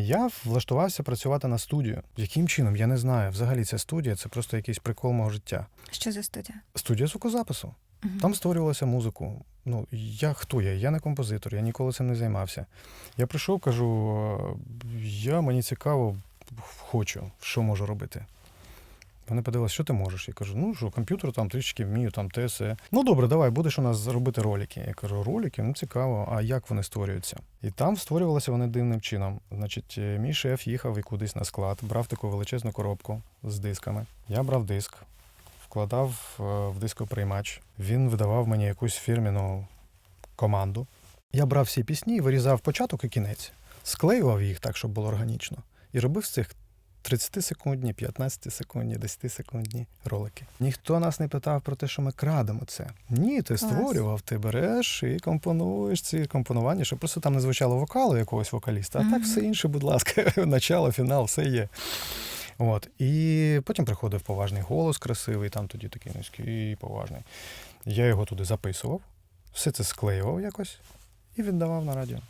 Я влаштувався працювати на студію. Яким чином? Я не знаю. Взагалі, ця студія це просто якийсь прикол мого життя. Що за студія? Студія звукозапису. Угу. Там створювалася музику. Ну, я хто я? Я не композитор, я ніколи цим не займався. Я прийшов, кажу: «Е, я мені цікаво, хочу, що можу робити. Вони подивилися, що ти можеш? Я кажу, ну що, комп'ютер там трішки вмію, там те все. Ну добре, давай, будеш у нас робити ролики. Я кажу, ролики, ну цікаво, а як вони створюються? І там створювалися вони дивним чином. Значить, е, мій шеф їхав і кудись на склад, брав таку величезну коробку з дисками. Я брав диск, вкладав е, в дископриймач. Він видавав мені якусь фірміну команду. Я брав всі пісні вирізав початок і кінець, склеював їх так, щоб було органічно, і робив з цих 30-секундні, 15-секундні, 10-секундні ролики. Ніхто нас не питав про те, що ми крадемо це. Ні, ти Клас. створював, ти береш і компонуєш ці компонування, щоб просто там не звучало вокалу якогось вокаліста, а так все інше, будь ласка, начало, фінал, все є. От. І потім приходив поважний голос красивий, там тоді такий низький, поважний. Я його туди записував, все це склеював якось і віддавав на радіо.